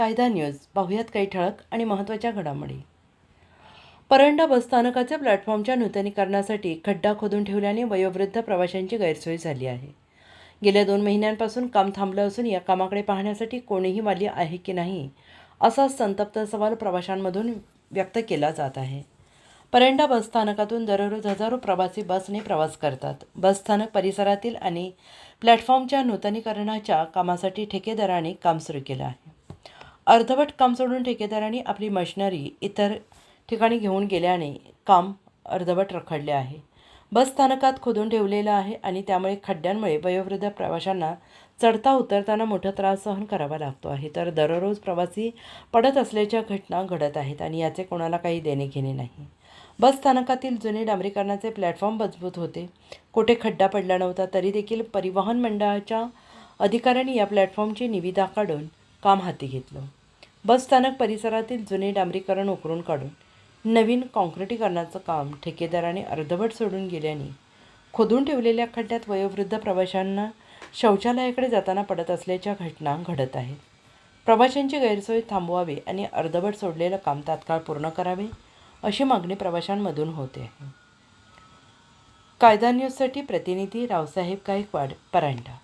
कायदा न्यूज. पाहुयात काही ठळक आणि महत्त्वाच्या घडामोडी. परंडा बसस्थानकाच्या प्लॅटफॉर्मच्या नूतनीकरणासाठी खड्डा खोदून ठेवल्याने वयोवृद्ध प्रवाशांची गैरसोय झाली आहे. गेल्या दोन महिन्यांपासून काम थांबलं असून या कामाकडे पाहण्यासाठी कोणीही वाली आहे की नाही असा संतप्त सवाल प्रवाशांमधून व्यक्त केला जात आहे. परंडा बसस्थानकातून दररोज हजारो प्रवासी बसने प्रवास करतात. बसस्थानक परिसरातील आणि प्लॅटफॉर्मच्या नूतनीकरणाच्या कामासाठी ठेकेदाराने काम सुरू केलं आहे. अर्धवट काम सोडून ठेकेदारांनी आपली मशिनरी इतर ठिकाणी घेऊन गेल्याने काम अर्धवट रखडले आहे. बस स्थानकात खोदून ठेवलेलं आहे आणि त्यामुळे खड्ड्यांमुळे वयोवृद्ध प्रवाशांना चढता उतरताना मोठा त्रास सहन करावा लागतो आहे. तर दररोज प्रवासी पडत असल्याच्या घटना घडत आहेत आणि याचे कोणाला काही देणे घेणे नाही. बस स्थानकातील जुने डांबरीकरणाचे प्लॅटफॉर्म मजबूत होते. कुठे खड्डा पडला नव्हता तरी देखील परिवहन मंडळाच्या अधिकाऱ्यांनी या प्लॅटफॉर्मची निविदा काढून काम हाती घेतलं. बस स्थानक परिसरातील जुने डांबरीकरण उकरून काढून नवीन काँक्रिटीकरणाचं काम ठेकेदाराने अर्धवट सोडून गेल्याने खोदून ठेवलेल्या खड्ड्यात वयोवृद्ध प्रवाशांना शौचालयाकडे जाताना पडत असल्याच्या घटना घडत आहेत. प्रवाशांची गैरसोय थांबवावी आणि अर्धवट सोडलेलं काम तात्काळ पूर्ण करावे अशी मागणी प्रवाशांमधून होते. आहे कायदा न्यूजसाठी प्रतिनिधी रावसाहेब गायकवाड परांडा.